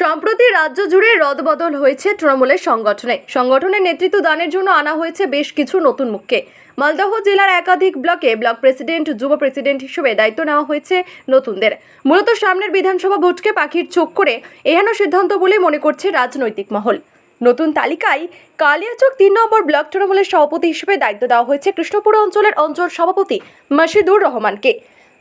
সম্প্রতি রাজ্য জুড়ে রদবদল হয়েছে তৃণমূলের সংগঠনে। সংগঠনের নেতৃত্ব দানের জন্য আনা হয়েছে বেশ কিছু নতুন মুখকে। মালদহ জেলার একাধিক ব্লকে ব্লক প্রেসিডেন্ট, যুব প্রেসিডেন্ট হিসেবে দায়িত্ব নেওয়া হয়েছে নতুনদের। মূলত সামনের বিধানসভা ভোটকে পাখির চোখ করে এহেন সিদ্ধান্ত বলে মনে করছে রাজনৈতিক মহল। নতুন তালিকায় কালিয়াচক তিন নম্বর ব্লক তৃণমূলের সভাপতি হিসেবে দায়িত্ব দেওয়া হয়েছে কৃষ্ণপুর অঞ্চলের অঞ্চল সভাপতি মাসিদুর রহমানকে।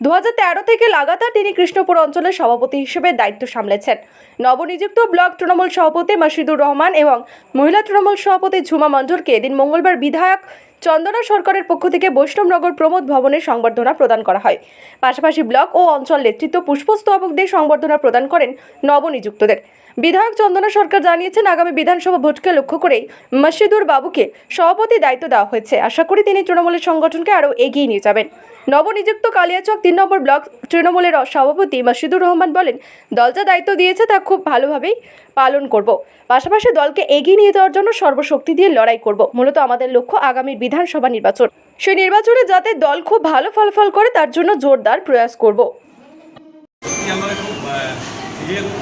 দু হাজার তেরো থেকে লাগাতার তিনি কৃষ্ণপুর অঞ্চলের সভাপতি হিসেবে দায়িত্ব সামলেছেন। নবনিযুক্ত ব্লক তৃণমূল সভাপতি মাসিদুর রহমান এবং মহিলা তৃণমূল সভাপতি ঝুমা মণ্ডলকে এদিন মঙ্গলবার বিধায়ক চন্দনা সরকারের পক্ষ থেকে বৈষ্ণবনগর প্রমোদ ভবনে সংবর্ধনা প্রদান করা হয়। পাশাপাশি ব্লক ও অঞ্চল নেতৃত্ব পুষ্পস্তবকদের সংবর্ধনা প্রদান করেন নবনিযুক্তদের। বিধায়ক চন্দনা সরকার জানিয়েছেন, আগামী বিধানসভা ভোটকে লক্ষ্য করেই মসজিদুর বাবুকে সভাপতি দায়িত্ব দেওয়া হয়েছে। আশা করি তিনি তৃণমূলের সংগঠনকে আরও এগিয়ে নিয়ে যাবেন। নবনিযুক্ত কালিয়াচক তিন নম্বর ব্লক তৃণমূলের সভাপতি মসজিদুর রহমান বলেন, দল যা দায়িত্ব দিয়েছে তা খুব ভালোভাবেই পালন করব। পাশাপাশি দলকে এগিয়ে নিয়ে যাওয়ার জন্য সর্বশক্তি দিয়ে লড়াই করব। মূলত আমাদের লক্ষ্য আগামী বিধানসভা নির্বাচন। সেই নির্বাচনে যাতে দল খুব ভালো ফলাফল করে তার জন্য জোরদার প্রয়াস করব।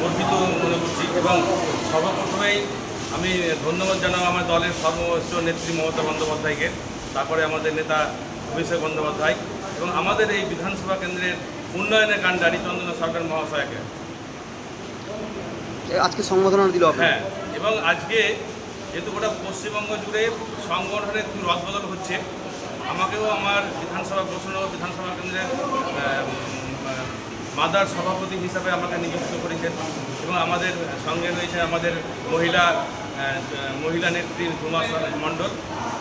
গর্বিত মনে করছি এবং সর্বপ্রথমেই আমি ধন্যবাদ জানাব আমার দলের সর্বোচ্চ নেত্রী মমতা বন্দ্যোপাধ্যায়কে তারপরে আমাদের নেতা অভিষেক বন্দ্যোপাধ্যায় এবং আমাদের এই বিধানসভা কেন্দ্রের উন্নয়নের কাণ্ডারি চন্দনা সরকার মহাশয়কে। আজকে সংবর্ধনা দিল হ্যাঁ এবং আজকে যেহেতু গোটা পশ্চিমবঙ্গ জুড়ে সংগঠনের রদবদল হচ্ছে, আমাকেও আমার বিধানসভা ঘোষণা বিধানসভা কেন্দ্রের মাদার সভাপতি হিসাবে আমাকে নিযুক্ত করেছেন এবং আমাদের সঙ্গে রয়েছে আমাদের মহিলা মহিলা নেত্রী ঝুমা মণ্ডল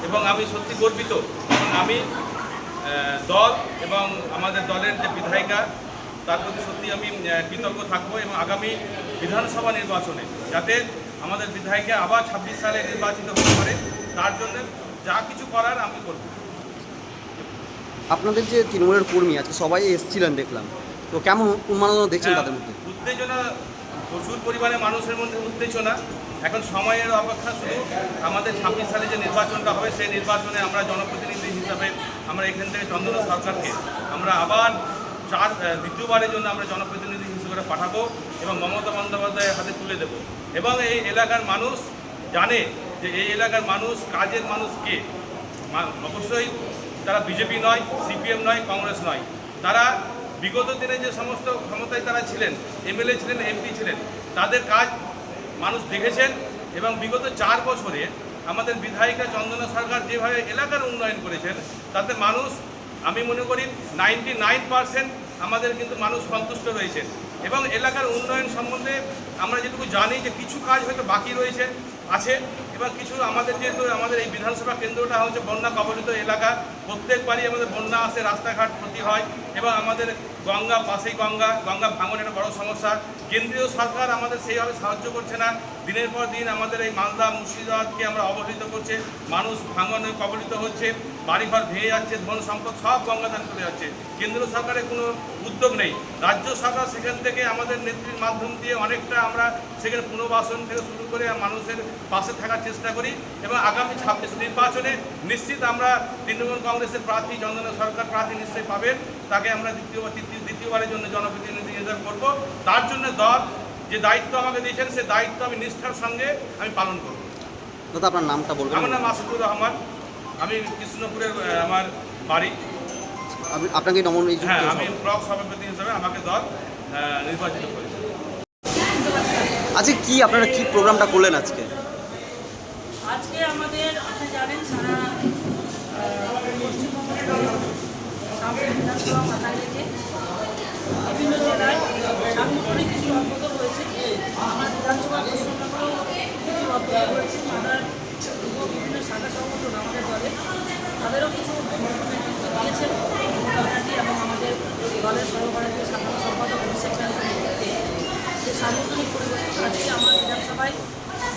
এবং আমি সত্যি গর্বিত আমি দল এবং আমাদের দলের যে বিধায়িকা, তার প্রতি সত্যি আমি কৃতজ্ঞ থাকব এবং আগামী বিধানসভা নির্বাচনে যাতে আমাদের বিধায়িকা আবার ছাব্বিশ সালে নির্বাচিত হতে পারে তার জন্য যা কিছু করার আমি করব। আপনাদের যে তৃণমূলের কর্মী আজকে সবাই এসেছিলেন দেখলাম। তো কেমন উন্মাদনা দেখছেন তাদের মধ্যে? হ্যাঁ, উত্তেজনা প্রচুর পরিমাণে মানুষের মধ্যে উত্তেজনা। এখন সময়ের অপেক্ষা শুধু আমাদের ছাব্বিশ সালে যে নির্বাচনটা হবে সেই নির্বাচনে আমরা জনপ্রতিনিধি হিসাবে আমরা এখান থেকে চন্দ্র সরকারকে আমরা আবার চার দ্বিতীয়বারের জন্য আমরা জনপ্রতিনিধি হিসেবে পাঠাবো এবং মমতা বন্দ্যোপাধ্যায়ের হাতে তুলে দেব। এবং এই এলাকার মানুষ জানে যে এই এলাকার মানুষ, কাজের মানুষ কে? অবশ্যই তারা বিজেপি নয়, সিপিএম নয়, কংগ্রেস নয়। তারা বিগত দিনে যে সমস্ত ক্ষমতায় তারা ছিলেন, এমএলএ ছিলেন, এমপি ছিলেন, তাদের কাজ মানুষ দেখেছেন এবং বিগত চার বছরে আমাদের বিধায়িকা চন্দনা সরকার যেভাবে এলাকার উন্নয়ন করেছেন, তাতে মানুষ, আমি মনে করি নাইনটি আমাদের কিন্তু মানুষ সন্তুষ্ট রয়েছেন। এবং এলাকার উন্নয়ন সম্বন্ধে আমরা যেটুকু জানি যে কিছু কাজ হয়তো বাকি রয়েছে, আছে এবং কিছু আমাদের যেহেতু আমাদের এই বিধানসভা কেন্দ্রটা হচ্ছে বন্যা কবলিত এলাকা প্রত্যেকবারই আমাদের বন্যা আসে, রাস্তাঘাট ক্ষতি হয় এবং আমাদের গঙ্গা, পাশেই গঙ্গা গঙ্গা ভাঙন একটা বড় সমস্যা। কেন্দ্রীয় সরকার আমাদের সেইভাবে সাহায্য করছে না। দিনের পর দিন আমাদের এই মালদা মুর্শিদাবাদকে আমরা অবহেলিত করছে, মানুষ ভাঙনে কবলিত হচ্ছে, বাড়িঘর ভেঙে যাচ্ছে ধন সম্পদ সব গঙ্গাদান করে যাচ্ছে। কেন্দ্র সরকারের কোনো উদ্যোগ নেই। রাজ্য সরকার সেখান থেকে আমাদের নেত্রীর মাধ্যম দিয়ে অনেকটা আমরা সেখানে পুনর্বাসন থেকে শুরু করে মানুষের পাশে থাকার চেষ্টা করি এবং আগামী ছাব্বিশ নির্বাচনে নিশ্চিত আমরা তৃণমূল কংগ্রেসের প্রার্থী চন্দনা সরকার প্রার্থী নিশ্চয়ই পাবেন। তাকে আমরা দ্বিতীয়বার তৃতীয় দ্বিতীয়বারের জন্য জনপ্রতিনিধি নির্ধারণ করব। তার জন্য দল যে দায়িত্ব আমাকে দিয়েছেন সে দায়িত্ব আমি নিষ্ঠার সঙ্গে আমি পালন করব। দাদা আপনার নামটা বলবেন? আমার নাম আসিফুর রহমান। আমি কৃষ্ণপুরের আমার বাড়ি। আপনাকে নমনিযুক্ত হ্যাঁ আমি ব্লক সভাপতি হিসেবে আমাকে দল নির্বাচিত করেছে। আজকে কি আপনারা কি প্রোগ্রামটা করলেন আজকে? আজকে আমাদের আপনি জানেন সারা আহ, পশ্চিমবঙ্গের সামনে বিধানসভা মাথায় রেখে বিভিন্ন জেলায় সাংগঠনিক কিছু রদবদল হয়েছে আমার বিধানসভা কিছু রদবদল হয়েছে আমার বিভিন্ন শাখা সংগঠন আমাদের দলে তাদেরও কিছু নেতৃত্ব এবং আমাদের দলের সর্বভারতীয় সাধারণ সম্পাদক অভিষেক ব্যানার্জির নেতৃত্বে যে সাংগঠনিক পরিবর্তন আজকে আমার বিধানসভায়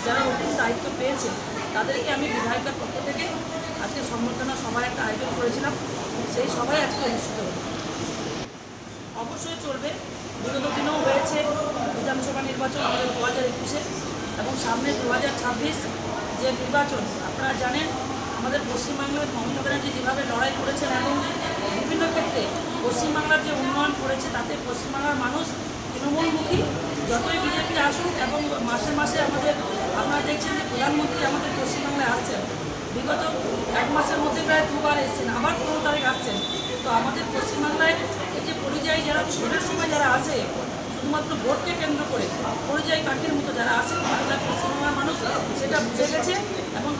যারা নতুন দায়িত্ব পেয়েছে, তাদেরকে আমি বিধায়কের পক্ষ থেকে আজকে সম্বর্ধনা সভায় একটা আয়োজন করেছিলাম। সেই সভায় আজকে অনুষ্ঠিত হলো। অবশ্যই চলবে। বিগত দিনেও হয়েছে বিধানসভা নির্বাচন আমাদের দু একুশে এবং সামনে দু ছাব্বিশ যে নির্বাচন, আপনারা জানেন আমাদের পশ্চিমবাংলার মমতা ব্যানার্জি যেভাবে লড়াই করেছেন এবং বিভিন্ন ক্ষেত্রে পশ্চিমবাংলার যে উন্নয়ন করেছে, তাতে পশ্চিমবাংলার মানুষ তৃণমূলমুখী, যতই বিজেপি আসুক এবং মাসে মাসে আমাদের, আপনারা দেখছেন যে প্রধানমন্ত্রী আমাদের পশ্চিমবাংলায় আসছেন। বিগত এক মাসের মধ্যে প্রায় দুবার এসেছেন, আবার পনেরো তারিখ আসছেন। তো আমাদের পশ্চিমবাংলায় এই যে পরিযায়ী যারা ভোটের সময় যারা আসে শুধুমাত্র ভোটকে কেন্দ্র করে পরিযায়ী পাখির মতো যারা আসে তারা পশ্চিমবাংলার মানুষ, সেটা বুঝে গেছে।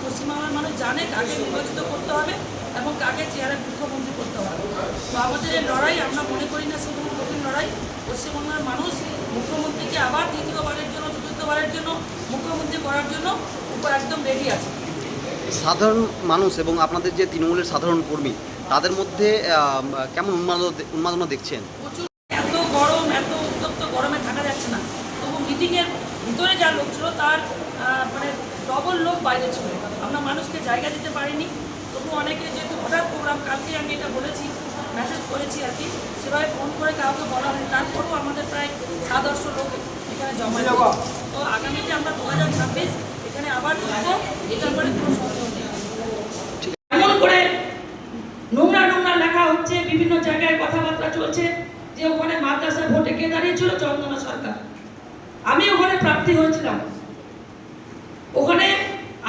পশ্চিমবাংলার মানুষ জানে কাকে নির্বাচিত করতে হবে এবং কাকে চেয়ারে মুখ্যমন্ত্রী করতে হবে। তো আমাদের এই লড়াই আমরা মনে করি না সেগুলো কঠিন লড়াই। পশ্চিমবাংলার মানুষ মুখ্যমন্ত্রীকে আবার দ্বিতীয়বারের জন্য চতুর্থবারের জন্য মুখ্যমন্ত্রী করার জন্য উপর একদম রেডি আছে। সাধারণ মানুষ এবং আপনাদের যে তৃণমূলের সাধারণ কর্মী তাদের মধ্যে কেমন উন্মাদনা উন্মাদনা দেখছেন? প্রচুর এত গরম এত উত্তপ্ত গরমে থাকা যাচ্ছে না। তবু মিটিংয়ের ভিতরে যা লোক ছিল তার মানে ডবল লোক বাইরে ছিল। আমরা মানুষকে জায়গা দিতে পারিনি। তবু অনেকে যেহেতু হঠাৎ প্রোগ্রাম কালকে আমি এটা বলেছি মেসেজ করেছি আর কি সেভাবে ফোন করে কাউকে বলা হয়নি। তারপরেও আমাদের প্রায় সাদর্শ লোক এখানে জমা। তো আগামীতে আমরা দু হাজার ছাব্বিশ এখানে আবার ঢুকবো এটার পরে কোনো সন্দেহ নেই। এমন করে নোংরা নোংরা লেখা হচ্ছে বিভিন্ন জায়গায় কথাবার্তা চলছে যে ওখানে মাদ্রাসা ভোটে কে দাঁড়িয়েছিল? চন্দনা সরকার। আমি ওখানে প্রার্থী হয়েছিলাম ওখানে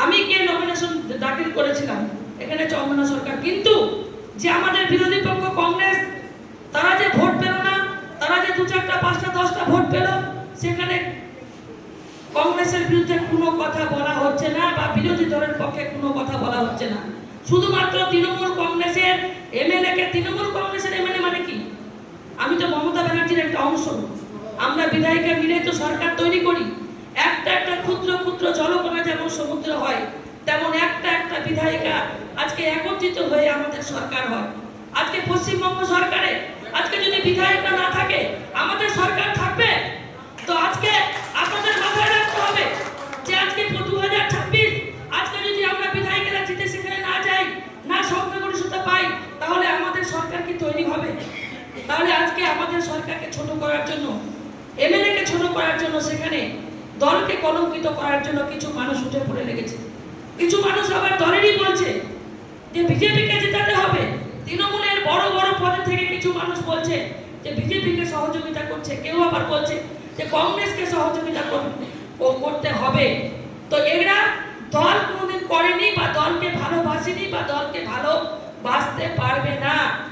আমি কে নমিনেশন দাখিল করেছিলাম, এখানে চন্দনা সরকার। কিন্তু যে আমাদের বিরোধী পক্ষ কংগ্রেস, তারা যে ভোট পেল না, তারা যে দু চারটা, পাঁচটা, দশটা ভোট পেল, সেখানে কংগ্রেসের বিরুদ্ধে কোনো কথা বলা হচ্ছে না বা বিরোধী দলের পক্ষে কোনো কথা বলা হচ্ছে না। শুধুমাত্র তৃণমূল কংগ্রেসের এমএলএ কে তৃণমূল কংগ্রেসের এমএলএ মানে কি? আমি তো মমতা ব্যানার্জির একটা অংশ। আমরা বিধায়িকা মিলে তো সরকার তৈরি করি। একটা একটা ক্ষুদ্র ক্ষুদ্র জলকণা যেমন সমুদ্র হয় তেমন একটা একটা বিধায়িকা আজকে একত্রিত হয়ে আমাদের সরকার হয়। আজকে পশ্চিমবঙ্গ সরকারে আজকে যদি বিধায়িকা না থাকে, আমাদের সরকার থাকবে? তো আজকে আপনাদের মাথায় রাখতে হবে যে আজকে দু হাজার ছাব্বিশ, আজকে যদি আমরা বিধায়িকেরা জিতে সেখানে না যাই, না সংখ্যাগরিষ্ঠতা পাই, তাহলে আমাদের সরকার কি তৈরি হবে? তাহলে আজকে আমাদের সরকারকে ছোট করার জন্য এমএলএ কে ছোট করার জন্য সেখানে দলকে কলঙ্কিত করার জন্য কিছু মানুষ উঠে পড়ে লেগেছে। কিছু মানুষ আবার দলেরই বলছে যে বিজেপিকে জেতাতে হবে। তৃণমূলের বড় বড় পদে থেকে কিছু মানুষ বলছে যে বিজেপিকে সহযোগিতা করছে। কেউ আবার বলছে যে কংগ্রেসকে সহযোগিতা কর- করতে হবে। তো এরা দল কোনোদিন করেনি বা দলকে ভালোবাসেনি বা দলকে ভালোবাসতে পারবে না।